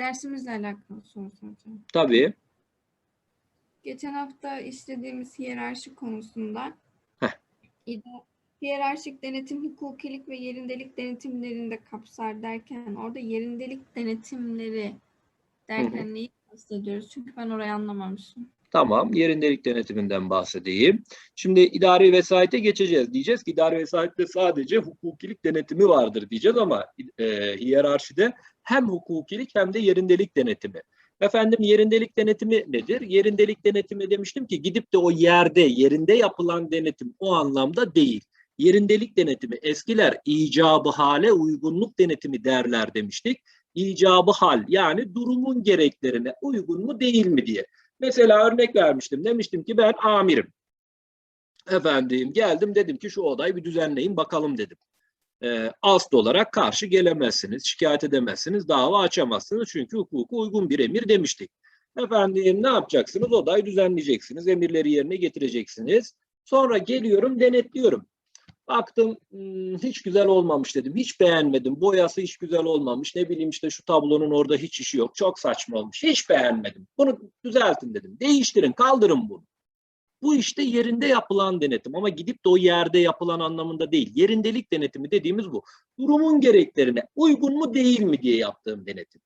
Dersimizle alakalı soru soracağım. Tabii. Geçen hafta işlediğimiz hiyerarşi konusunda Heh. hiyerarşik denetim hukukilik ve yerindelik denetimlerini de kapsar derken orada yerindelik denetimleri derken neyi kastediyoruz? Çünkü ben orayı anlamamışım. Tamam, yerindelik denetiminden bahsedeyim. Şimdi idari vesayete geçeceğiz. Diyeceğiz ki idari vesayette sadece hukukilik denetimi vardır diyeceğiz ama e, hiyerarşide hem hukukilik hem de yerindelik denetimi. Efendim yerindelik denetimi nedir? Yerindelik denetimi demiştim ki gidip de o yerde, yerinde yapılan denetim o anlamda değil. Yerindelik denetimi eskiler icabı hale uygunluk denetimi derler demiştik. İcabı hal yani durumun gereklerine uygun mu değil mi diye. Mesela örnek vermiştim. Demiştim ki ben amirim. Efendim geldim dedim ki şu odayı bir düzenleyin bakalım dedim. Ee, asıl olarak karşı gelemezsiniz, şikayet edemezsiniz, dava açamazsınız çünkü hukuka uygun bir emir demiştik. Efendim ne yapacaksınız? Odayı düzenleyeceksiniz, emirleri yerine getireceksiniz. Sonra geliyorum denetliyorum. Baktım hmm, hiç güzel olmamış dedim. Hiç beğenmedim. Boyası hiç güzel olmamış. Ne bileyim işte şu tablonun orada hiç işi yok. Çok saçma olmuş. Hiç beğenmedim. Bunu düzeltin dedim. Değiştirin, kaldırın bunu. Bu işte yerinde yapılan denetim ama gidip de o yerde yapılan anlamında değil. Yerindelik denetimi dediğimiz bu. Durumun gereklerine uygun mu değil mi diye yaptığım denetim.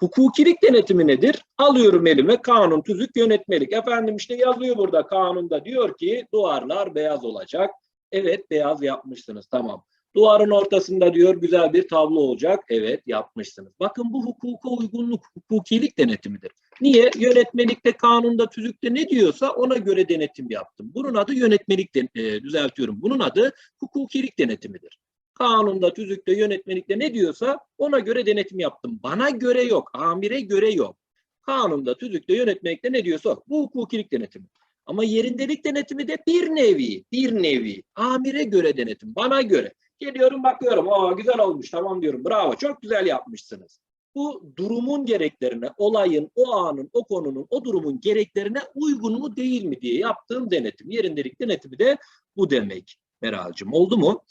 Hukukilik denetimi nedir? Alıyorum elime kanun, tüzük, yönetmelik. Efendim işte yazıyor burada kanunda diyor ki duvarlar beyaz olacak. Evet beyaz yapmışsınız tamam. Duvarın ortasında diyor güzel bir tablo olacak. Evet yapmışsınız. Bakın bu hukuka uygunluk, hukukilik denetimidir. Niye? Yönetmelikte, kanunda, tüzükte ne diyorsa ona göre denetim yaptım. Bunun adı yönetmelik, de, e, düzeltiyorum. Bunun adı hukukilik denetimidir. Kanunda, tüzükte, yönetmelikte ne diyorsa ona göre denetim yaptım. Bana göre yok, amire göre yok. Kanunda, tüzükte, yönetmelikte ne diyorsa bu hukukilik denetimi. Ama yerindelik denetimi de bir nevi, bir nevi. Amire göre denetim, bana göre. Geliyorum bakıyorum, aa güzel olmuş, tamam diyorum, bravo, çok güzel yapmışsınız. Bu durumun gereklerine, olayın, o anın, o konunun, o durumun gereklerine uygun mu değil mi diye yaptığım denetim. Yerindelik denetimi de bu demek. Meral'cığım oldu mu?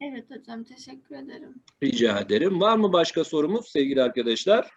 Evet hocam teşekkür ederim. Rica ederim. Var mı başka sorumuz sevgili arkadaşlar?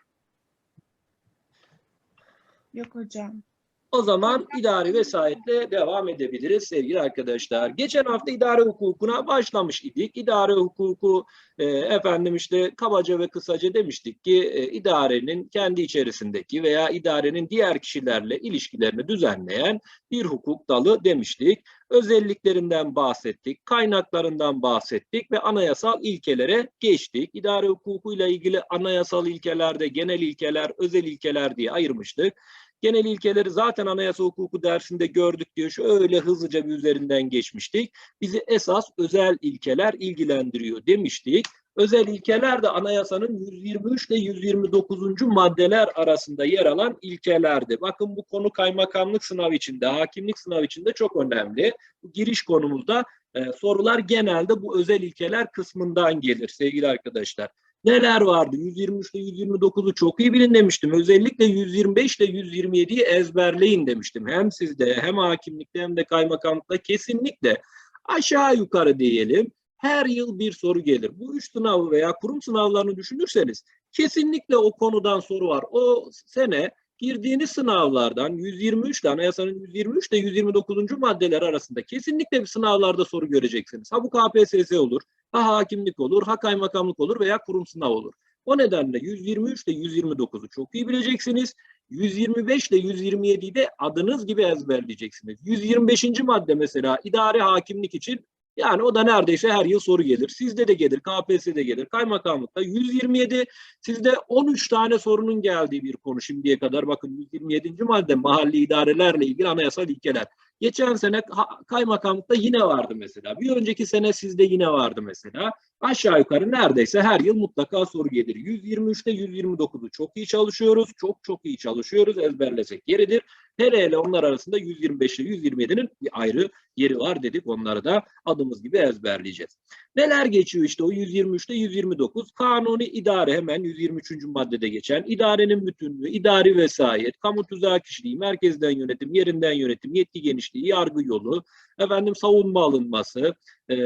Yok hocam. O zaman idari vesayetle devam edebiliriz sevgili arkadaşlar. Geçen hafta idare hukukuna başlamış idik. İdare hukuku e, efendim işte kabaca ve kısaca demiştik ki e, idarenin kendi içerisindeki veya idarenin diğer kişilerle ilişkilerini düzenleyen bir hukuk dalı demiştik. Özelliklerinden bahsettik, kaynaklarından bahsettik ve anayasal ilkelere geçtik. İdare hukukuyla ilgili anayasal ilkelerde genel ilkeler, özel ilkeler diye ayırmıştık. Genel ilkeleri zaten anayasa hukuku dersinde gördük diyor. Şöyle hızlıca bir üzerinden geçmiştik. Bizi esas özel ilkeler ilgilendiriyor demiştik. Özel ilkeler de anayasanın 123 ile 129. maddeler arasında yer alan ilkelerdi. Bakın bu konu kaymakamlık sınavı içinde, hakimlik sınavı içinde çok önemli. Giriş konumuzda e, sorular genelde bu özel ilkeler kısmından gelir sevgili arkadaşlar. Neler vardı? 123 ile 129'u çok iyi bilin demiştim. Özellikle 125 ile 127'yi ezberleyin demiştim. Hem sizde hem hakimlikte hem de kaymakamlıkta kesinlikle aşağı yukarı diyelim her yıl bir soru gelir. Bu üç sınavı veya kurum sınavlarını düşünürseniz kesinlikle o konudan soru var. O sene girdiğiniz sınavlardan 123 ile anayasanın 123 ile 129. maddeler arasında kesinlikle bir sınavlarda soru göreceksiniz. Ha bu KPSS olur, ha hakimlik olur, ha kaymakamlık olur veya kurum sınav olur. O nedenle 123 ile 129'u çok iyi bileceksiniz. 125 ile 127'yi de adınız gibi ezberleyeceksiniz. 125. madde mesela idare hakimlik için yani o da neredeyse her yıl soru gelir. Sizde de gelir, KPSS'de gelir, kaymakamlıkta 127, sizde 13 tane sorunun geldiği bir konu şimdiye kadar. Bakın 127. madde mahalli idarelerle ilgili anayasal ilkeler. Geçen sene kaymakamlıkta yine vardı mesela. Bir önceki sene sizde yine vardı mesela. Aşağı yukarı neredeyse her yıl mutlaka soru gelir. 123'te 129'u çok iyi çalışıyoruz. Çok çok iyi çalışıyoruz. Ezberlesek yeridir. Hele hele onlar arasında 125 ile 127'nin bir ayrı yeri var dedik. Onları da adımız gibi ezberleyeceğiz. Neler geçiyor işte o 123'te 129? Kanuni idare hemen 123. maddede geçen idarenin bütünlüğü, idari vesayet, kamu tuzağı kişiliği, merkezden yönetim, yerinden yönetim, yetki genişliği, yargı yolu, efendim savunma alınması, e,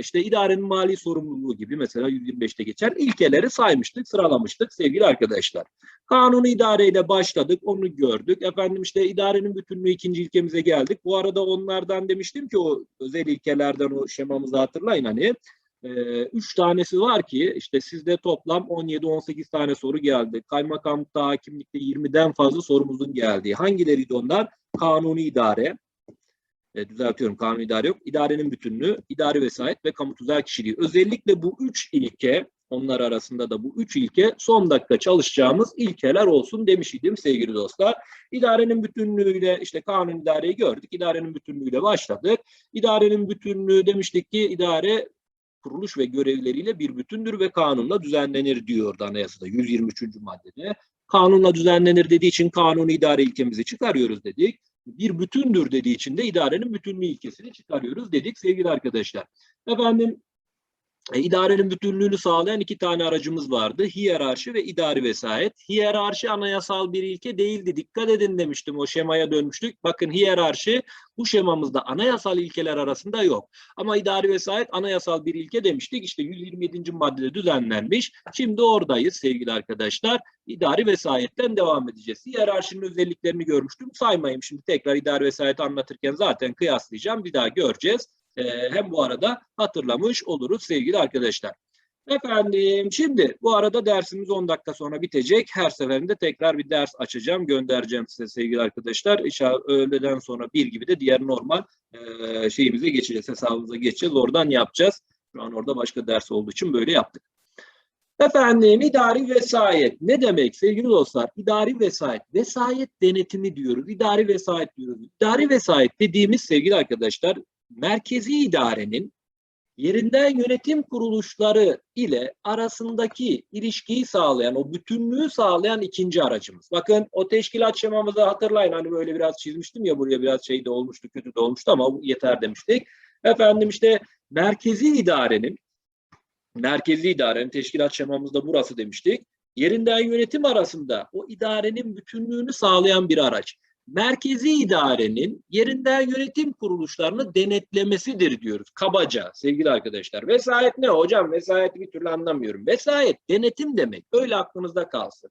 işte idarenin mali sorumluluğu gibi mesela 125'te geçen ilkeleri saymıştık, sıralamıştık sevgili arkadaşlar. Kanunu idareyle başladık, onu gördük. Efendim işte idarenin bütünlüğü ikinci ilkemize geldik. Bu arada onlardan demiştim ki o özel ilkelerden o şemamızı hatırlayın hani. Ee, üç tanesi var ki işte sizde toplam 17-18 tane soru geldi. Kaymakamlıkta, hakimlikte 20'den fazla sorumuzun geldiği. Hangileriydi onlar? Kanuni idare, e, düzeltiyorum kanuni idare yok. İdarenin bütünlüğü, idari vesayet ve kamu tüzel kişiliği. Özellikle bu üç ilke, onlar arasında da bu üç ilke son dakika çalışacağımız ilkeler olsun demiş idim sevgili dostlar. İdarenin bütünlüğüyle işte kanun idareyi gördük. İdarenin bütünlüğüyle başladık. İdarenin bütünlüğü demiştik ki idare kuruluş ve görevleriyle bir bütündür ve kanunla düzenlenir diyordu anayasada 123. maddede. Kanunla düzenlenir dediği için kanuni idare ilkemizi çıkarıyoruz dedik. Bir bütündür dediği için de idarenin bütünlüğü ilkesini çıkarıyoruz dedik sevgili arkadaşlar. Efendim idarenin bütünlüğünü sağlayan iki tane aracımız vardı. Hiyerarşi ve idari vesayet. Hiyerarşi anayasal bir ilke değildi. Dikkat edin demiştim. O şemaya dönmüştük. Bakın hiyerarşi bu şemamızda anayasal ilkeler arasında yok. Ama idari vesayet anayasal bir ilke demiştik. İşte 127. maddede düzenlenmiş. Şimdi oradayız sevgili arkadaşlar. İdari vesayetten devam edeceğiz. Hiyerarşinin özelliklerini görmüştüm. Saymayayım şimdi tekrar idari vesayeti anlatırken zaten kıyaslayacağım. Bir daha göreceğiz. Ee, hem bu arada hatırlamış oluruz sevgili arkadaşlar. Efendim şimdi bu arada dersimiz 10 dakika sonra bitecek. Her seferinde tekrar bir ders açacağım, göndereceğim size sevgili arkadaşlar. İnşallah öğleden sonra bir gibi de diğer normal e, şeyimize geçeceğiz, hesabımıza geçeceğiz. Oradan yapacağız. Şu an orada başka ders olduğu için böyle yaptık. Efendim idari vesayet ne demek sevgili dostlar? İdari vesayet, vesayet denetimi diyoruz. İdari vesayet diyoruz. İdari vesayet dediğimiz sevgili arkadaşlar merkezi idarenin yerinden yönetim kuruluşları ile arasındaki ilişkiyi sağlayan, o bütünlüğü sağlayan ikinci aracımız. Bakın o teşkilat şemamızı hatırlayın. Hani böyle biraz çizmiştim ya buraya biraz şey de olmuştu, kötü de olmuştu ama yeter demiştik. Efendim işte merkezi idarenin merkezi idarenin teşkilat şemamızda burası demiştik. Yerinden yönetim arasında o idarenin bütünlüğünü sağlayan bir araç merkezi idarenin yerinden yönetim kuruluşlarını denetlemesidir diyoruz kabaca sevgili arkadaşlar. Vesayet ne hocam? Vesayeti bir türlü anlamıyorum. Vesayet denetim demek. Öyle aklınızda kalsın.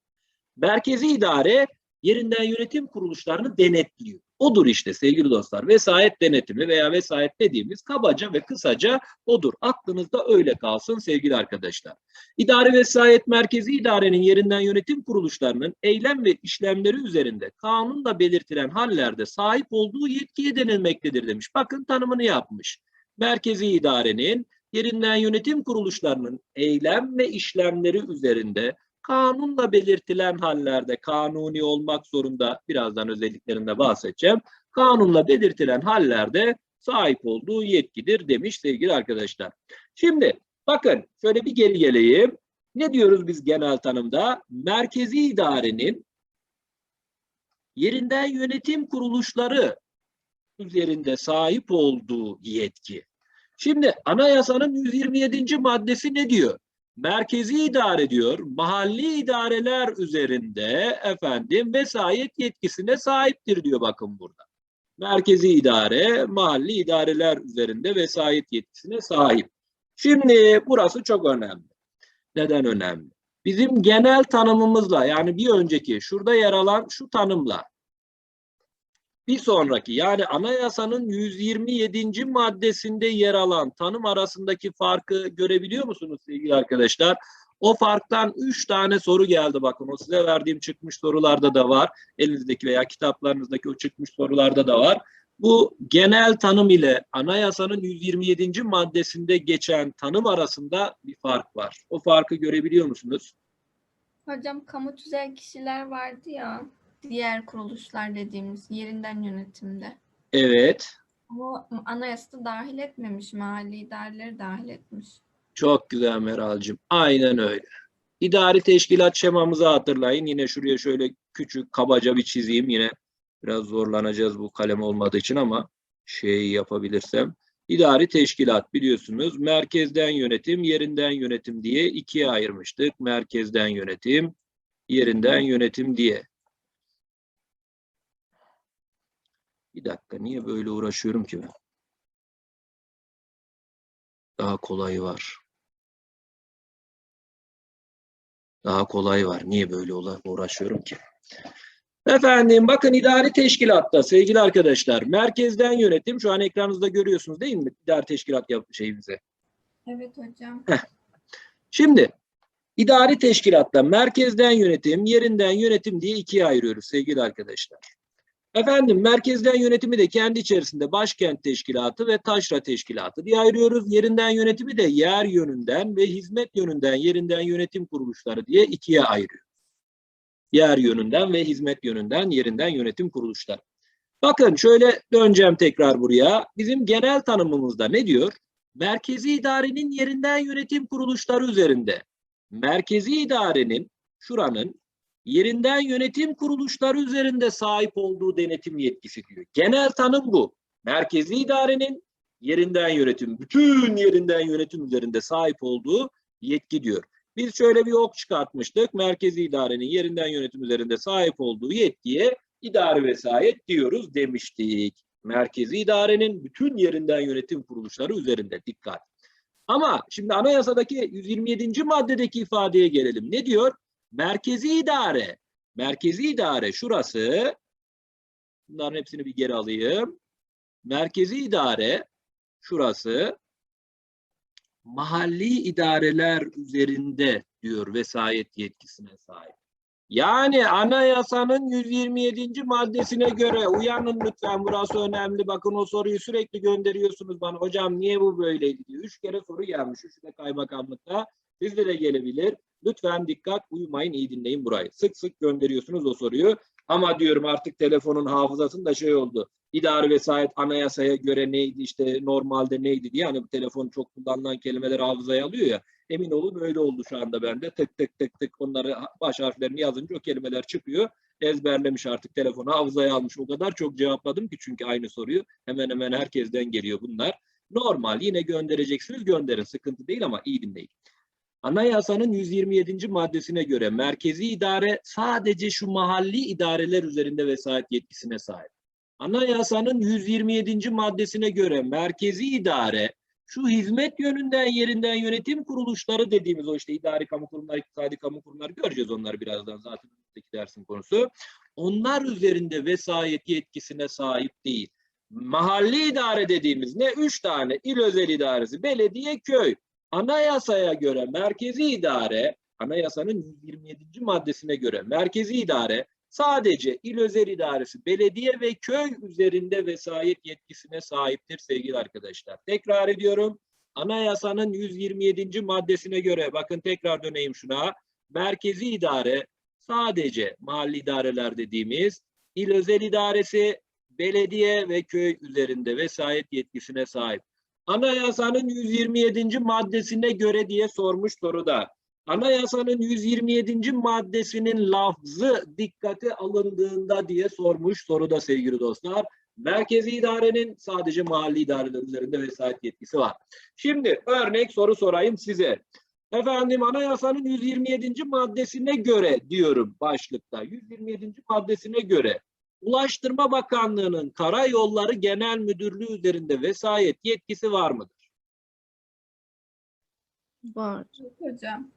Merkezi idare yerinden yönetim kuruluşlarını denetliyor. Odur işte sevgili dostlar. Vesayet denetimi veya vesayet dediğimiz kabaca ve kısaca odur. Aklınızda öyle kalsın sevgili arkadaşlar. İdare vesayet merkezi idarenin yerinden yönetim kuruluşlarının eylem ve işlemleri üzerinde kanunla belirtilen hallerde sahip olduğu yetkiye denilmektedir demiş. Bakın tanımını yapmış. Merkezi idarenin yerinden yönetim kuruluşlarının eylem ve işlemleri üzerinde kanunla belirtilen hallerde kanuni olmak zorunda birazdan özelliklerinde bahsedeceğim. Kanunla belirtilen hallerde sahip olduğu yetkidir demiş sevgili arkadaşlar. Şimdi bakın şöyle bir geri geleyim. Ne diyoruz biz genel tanımda? Merkezi idarenin yerinden yönetim kuruluşları üzerinde sahip olduğu yetki. Şimdi anayasanın 127. maddesi ne diyor? Merkezi idare diyor, mahalli idareler üzerinde efendim vesayet yetkisine sahiptir diyor bakın burada. Merkezi idare, mahalli idareler üzerinde vesayet yetkisine sahip. Şimdi burası çok önemli. Neden önemli? Bizim genel tanımımızla yani bir önceki şurada yer alan şu tanımla bir sonraki yani anayasanın 127. maddesinde yer alan tanım arasındaki farkı görebiliyor musunuz sevgili arkadaşlar? O farktan 3 tane soru geldi bakın. O size verdiğim çıkmış sorularda da var. Elinizdeki veya kitaplarınızdaki o çıkmış sorularda da var. Bu genel tanım ile anayasanın 127. maddesinde geçen tanım arasında bir fark var. O farkı görebiliyor musunuz? Hocam kamu tüzel kişiler vardı ya. Diğer kuruluşlar dediğimiz yerinden yönetimde. Evet. Ama anayasada dahil etmemiş, mahalli idareleri dahil etmiş. Çok güzel Meral'cığım. Aynen öyle. İdari teşkilat şemamızı hatırlayın. Yine şuraya şöyle küçük kabaca bir çizeyim. Yine biraz zorlanacağız bu kalem olmadığı için ama şeyi yapabilirsem. İdari teşkilat biliyorsunuz merkezden yönetim, yerinden yönetim diye ikiye ayırmıştık. Merkezden yönetim, yerinden yönetim diye. Bir dakika niye böyle uğraşıyorum ki ben? Daha kolayı var. Daha kolay var. Niye böyle uğraşıyorum ki? Efendim bakın idari teşkilatta sevgili arkadaşlar merkezden yönetim şu an ekranınızda görüyorsunuz değil mi? İdari teşkilat yap şeyimizi. Evet hocam. Şimdi idari teşkilatta merkezden yönetim, yerinden yönetim diye ikiye ayırıyoruz sevgili arkadaşlar. Efendim merkezden yönetimi de kendi içerisinde başkent teşkilatı ve taşra teşkilatı diye ayırıyoruz. Yerinden yönetimi de yer yönünden ve hizmet yönünden yerinden yönetim kuruluşları diye ikiye ayırıyoruz. Yer yönünden ve hizmet yönünden yerinden yönetim kuruluşları. Bakın şöyle döneceğim tekrar buraya. Bizim genel tanımımızda ne diyor? Merkezi idarenin yerinden yönetim kuruluşları üzerinde. Merkezi idarenin şuranın yerinden yönetim kuruluşları üzerinde sahip olduğu denetim yetkisi diyor. Genel tanım bu. Merkezi idarenin yerinden yönetim, bütün yerinden yönetim üzerinde sahip olduğu yetki diyor. Biz şöyle bir ok çıkartmıştık. Merkezi idarenin yerinden yönetim üzerinde sahip olduğu yetkiye idari vesayet diyoruz demiştik. Merkezi idarenin bütün yerinden yönetim kuruluşları üzerinde dikkat. Ama şimdi anayasadaki 127. maddedeki ifadeye gelelim. Ne diyor? Merkezi idare. Merkezi idare şurası. Bunların hepsini bir geri alayım. Merkezi idare şurası. Mahalli idareler üzerinde diyor vesayet yetkisine sahip. Yani anayasanın 127. maddesine göre uyanın lütfen burası önemli. Bakın o soruyu sürekli gönderiyorsunuz bana. Hocam niye bu böyleydi diye. Üç kere soru gelmiş. Üçü de kaymakamlıkta. Sizde de gelebilir. Lütfen dikkat uyumayın iyi dinleyin burayı. Sık sık gönderiyorsunuz o soruyu. Ama diyorum artık telefonun hafızasında şey oldu. İdari vesayet anayasaya göre neydi işte normalde neydi diye. Hani telefon çok kullanılan kelimeler hafızaya alıyor ya. Emin olun öyle oldu şu anda bende. Tık tık tık tık onları baş harflerini yazınca o kelimeler çıkıyor. Ezberlemiş artık telefonu hafızaya almış. O kadar çok cevapladım ki çünkü aynı soruyu hemen hemen herkesten geliyor bunlar. Normal yine göndereceksiniz gönderin sıkıntı değil ama iyi dinleyin. Anayasanın 127. maddesine göre merkezi idare sadece şu mahalli idareler üzerinde vesayet yetkisine sahip. Anayasanın 127. maddesine göre merkezi idare şu hizmet yönünden yerinden yönetim kuruluşları dediğimiz o işte idari kamu kurumları, iktisadi kamu kurumları göreceğiz onları birazdan zaten önümüzdeki dersin konusu. Onlar üzerinde vesayet yetkisine sahip değil. Mahalli idare dediğimiz ne? Üç tane il özel idaresi, belediye, köy. Anayasaya göre merkezi idare, anayasanın 127. maddesine göre merkezi idare sadece il özel idaresi, belediye ve köy üzerinde vesayet yetkisine sahiptir sevgili arkadaşlar. Tekrar ediyorum. Anayasanın 127. maddesine göre bakın tekrar döneyim şuna. Merkezi idare sadece mahalli idareler dediğimiz il özel idaresi, belediye ve köy üzerinde vesayet yetkisine sahip. Anayasanın 127. maddesine göre diye sormuş soruda. Anayasanın 127. maddesinin lafzı dikkate alındığında diye sormuş soruda sevgili dostlar. Merkezi idarenin sadece mahalli idareler üzerinde vesayet yetkisi var. Şimdi örnek soru sorayım size. Efendim anayasanın 127. maddesine göre diyorum başlıkta. 127. maddesine göre Ulaştırma Bakanlığı'nın Karayolları Genel Müdürlüğü üzerinde vesayet yetkisi var mıdır? Var. Hocam.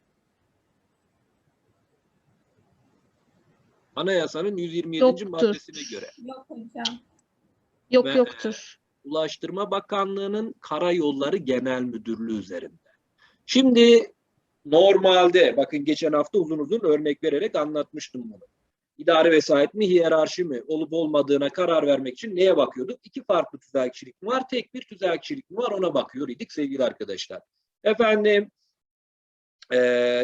Anayasanın 127. Yoktur. maddesine göre. Yok hocam. Yok Ve- yoktur. Ulaştırma Bakanlığı'nın Karayolları Genel Müdürlüğü üzerinde. Şimdi normalde bakın geçen hafta uzun uzun örnek vererek anlatmıştım bunu. İdare vesayet mi, hiyerarşi mi olup olmadığına karar vermek için neye bakıyorduk? İki farklı tüzelkçilik mi var, tek bir tüzelkçilik mi var ona bakıyor idik sevgili arkadaşlar. Efendim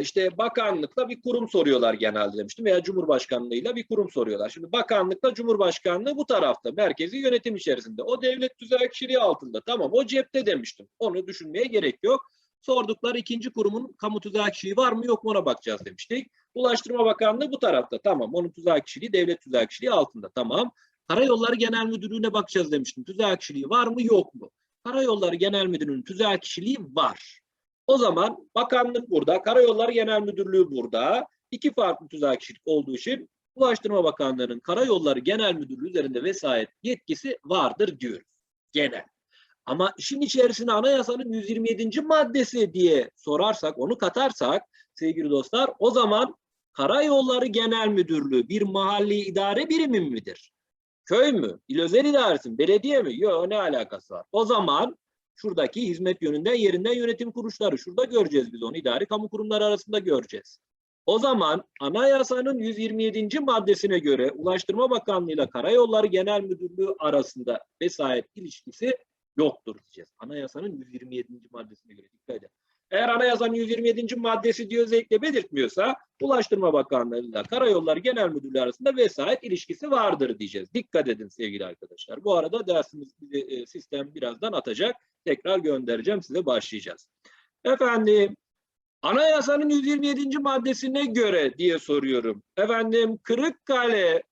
işte bakanlıkla bir kurum soruyorlar genelde demiştim veya Cumhurbaşkanlığıyla bir kurum soruyorlar. Şimdi bakanlıkla Cumhurbaşkanlığı bu tarafta merkezi yönetim içerisinde. O devlet tüzelkçiliği altında. Tamam o cepte demiştim. Onu düşünmeye gerek yok. Sordukları ikinci kurumun kamu tüzelkçiliği var mı yok mu ona bakacağız demiştik. Ulaştırma Bakanlığı bu tarafta. Tamam. Onun tüzelkçiliği devlet tüzelkçiliği altında. Tamam. Karayolları Genel Müdürlüğü'ne bakacağız demiştim. Tüzelkçiliği var mı yok mu? Karayolları Genel Müdürlüğü'nün tüzelkçiliği var. O zaman bakanlık burada, Karayolları Genel Müdürlüğü burada. İki farklı tüzelkçilik olduğu için Ulaştırma Bakanlığı'nın Karayolları Genel Müdürlüğü üzerinde vesayet yetkisi vardır diyoruz. Genel. Ama işin içerisine anayasanın 127. maddesi diye sorarsak, onu katarsak sevgili dostlar o zaman Karayolları Genel Müdürlüğü bir mahalli idare birimi midir? Köy mü? İl özel idaresi mi? Belediye mi? Yok ne alakası var? O zaman şuradaki hizmet yönünden yerinden yönetim kuruluşları şurada göreceğiz biz onu idari kamu kurumları arasında göreceğiz. O zaman anayasanın 127. maddesine göre Ulaştırma Bakanlığı ile Karayolları Genel Müdürlüğü arasında vesayet ilişkisi yoktur diyeceğiz. Anayasanın 127. maddesine göre dikkat edin. Eğer anayasanın 127. maddesi diyor özellikle belirtmiyorsa Ulaştırma Bakanlığı ile Karayolları Genel Müdürlüğü arasında vesayet ilişkisi vardır diyeceğiz. Dikkat edin sevgili arkadaşlar. Bu arada dersimiz e, sistem birazdan atacak. Tekrar göndereceğim size başlayacağız. Efendim Anayasanın 127. maddesine göre diye soruyorum. Efendim Kırıkkale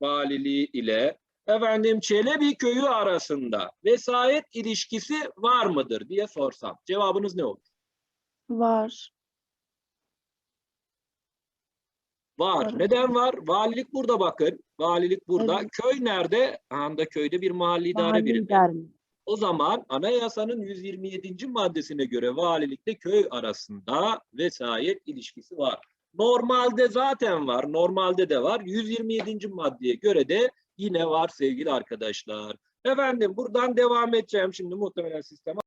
valiliği ile efendim Çelebi köyü arasında vesayet ilişkisi var mıdır diye sorsam. Cevabınız ne olur? Var. Var. Var. Neden var? Valilik burada bakın. Valilik burada. Evet. Köy nerede? Anda köyde bir mahalli idare Mahalli birimi. idare? O zaman anayasanın 127. maddesine göre valilikte köy arasında vesayet ilişkisi var. Normalde zaten var. Normalde de var. 127. maddeye göre de yine var sevgili arkadaşlar. Efendim buradan devam edeceğim. Şimdi muhtemelen sistem